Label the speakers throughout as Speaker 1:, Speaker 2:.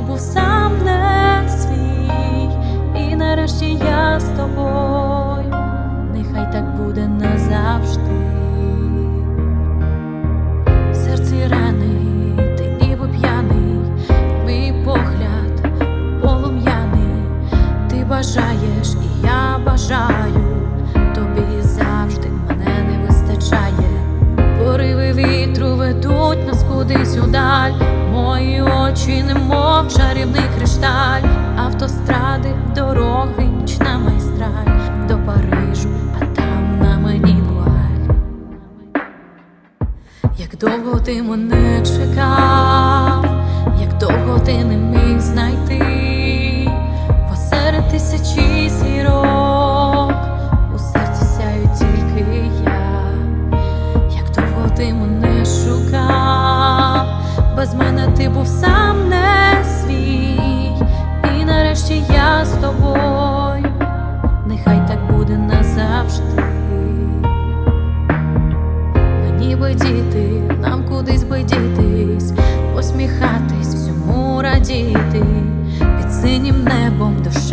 Speaker 1: був сам не свій, і нарешті я з тобою, нехай так буде назавжди. Серці рани, ти ніби п'яний, мій погляд полум'яний, ти бажаєш, і я бажаю, тобі завжди мене не вистачає. Пориви вітру ведуть нас кудись удаль. Мої очі, немов чарівний кришталь, автостради, дороги, нічна майстраль. До Парижу, а там на мені вуаль. Як довго ти мене чекав, як довго ти не міг знайти, без мене ти був сам не свій, і нарешті я з тобою, нехай так буде назавжди. Мені би діти, нам кудись би дітись, посміхатись, всьому радіти, під синім небом дощем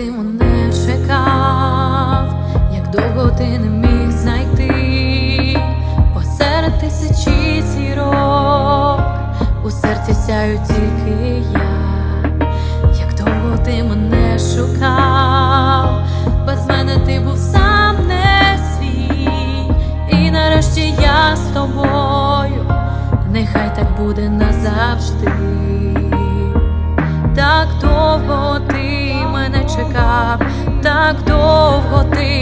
Speaker 1: ти мене чекав, як довго ти не міг знайти, посеред тисячі зірок. У серці сяю тільки я, як довго ти мене шукав, без мене ти був сам не свій, і нарешті я з тобою, нехай так буде назавжди. Чекав, так довго ти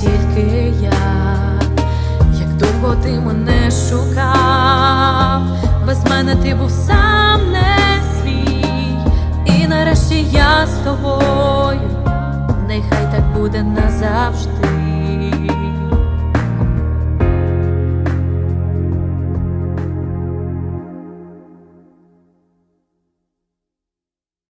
Speaker 1: тільки я, як довго ти мене шукав, без мене ти був сам не свій, і нарешті я з тобою, нехай так буде назавжди.